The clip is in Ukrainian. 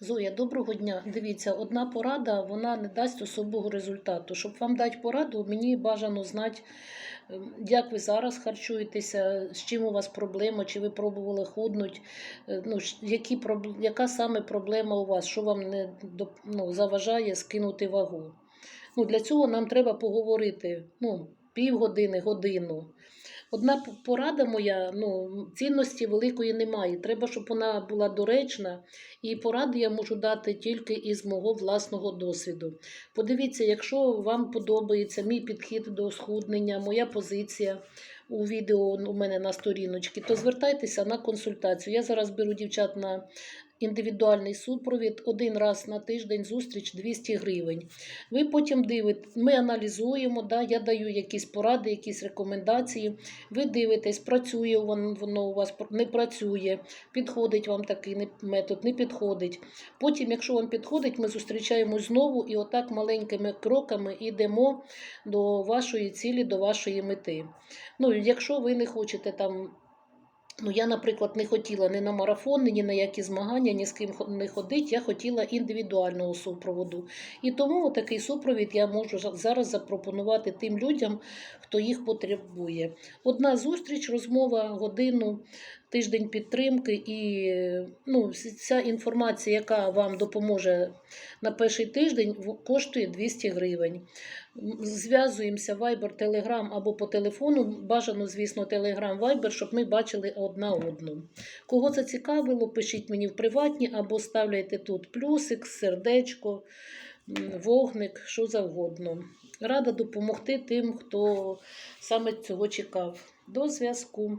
Зоя, доброго дня. Дивіться, одна порада вона не дасть особого результату. Щоб вам дати пораду, мені бажано знати, ем, як ви зараз харчуєтеся, з чим у вас проблема, чи ви пробували худнути, е, ну, які, яка саме проблема у вас, що вам не ну, заважає скинути вагу. Ну, для цього нам треба поговорити ну, півгодини, годину. Одна порада моя, ну, цінності великої немає. Треба, щоб вона була доречна, і поради я можу дати тільки із мого власного досвіду. Подивіться, якщо вам подобається мій підхід до схуднення, моя позиція у відео у мене на сторіночці, то звертайтеся на консультацію. Я зараз беру дівчат на індивідуальний супровід один раз на тиждень зустріч 200 гривень. Ви потім дивитесь, ми аналізуємо, да, я даю якісь поради, якісь рекомендації. Ви дивитесь, працює вон- воно у вас, не працює, підходить вам такий метод, не підходить. Потім, якщо вам підходить, ми зустрічаємось знову і отак маленькими кроками йдемо до вашої цілі, до вашої мети. Ну, якщо ви не хочете там. Ну, я, наприклад, не хотіла ні на марафон, ні на які змагання, ні з ким не ходити. Я хотіла індивідуального супроводу. І тому такий супровід я можу зараз запропонувати тим людям, хто їх потребує. Одна зустріч, розмова, годину, тиждень підтримки, і ну, ця інформація, яка вам допоможе на перший тиждень, коштує 200 гривень. Зв'язуємося Viber, Telegram або по телефону. Бажано, звісно, Telegram, Viber, щоб ми бачили одна одну. Кого це цікавило, пишіть мені в приватні або ставляйте тут плюсик, сердечко, вогник, що завгодно. Рада допомогти тим, хто саме цього чекав. До зв'язку.